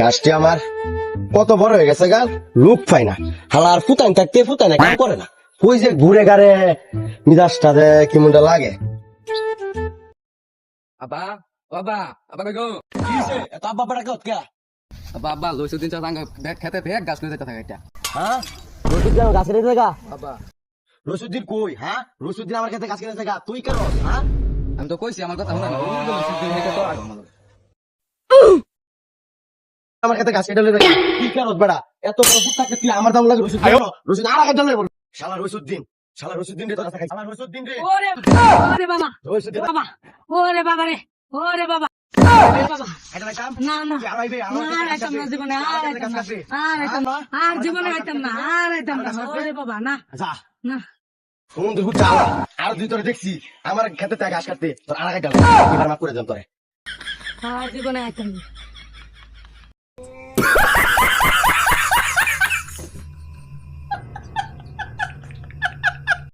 গাছটি আমার কত বড় হয়ে গেছে গাল লুক পাই না। হালার ফুটান থাকতে ফুটানে কাম করে না। কই যে ঘুরে গাড়ে মিজাজটা যে কেমনটা লাগে। আব্বা বাবা গো? এত আব্বা বেড়া কেউ কে আব্বা আব্বা লইছো দিন চাঙ্গা ব্যাগ খেতে ব্যাগ গাছ লইতে থাকে এটা হ্যাঁ? রসুদ্দিন আমার গাছ কেটে দেখা আব্বা। রসুদ্দিন কই হ্যাঁ? রসুদ্দিন আমার কাছে গাছ কেটে দেখা তুই কেন? হ্যাঁ? আমি তো কইছি আমার কথা শুনে না ওই তো লইছো দিন এটা তো আগে আমার। কাছে গাছ কেটে তুই বেড়া? এত থাকতে তুই আমার দাম লাগে রসুদ্দিন রসুদ্দিন আর আগে শালা রসুদ্দিন শালা রসুদ্দিন রে তোর কাছে শালা রসুদ্দিন রে। ওরে ওরে বাবা। রসুদ্দিন বাবা। ওরে বাবা রে। ওরে বাবা। এটা না কাম না না। তুই আমাইবে না, আমার আর জীবনে আইতাম না। আর আইতাম না। আর জীবনে আইতাম না। আর আইতাম না। ওরে বাবা না। না। ফোন তুই যা আর দুই তোরে দেখছি। আমার খেতে থেকে ঘাস কাটতে। তোর গেল করে দেন তোরে। আর জীবনে আইতাম না।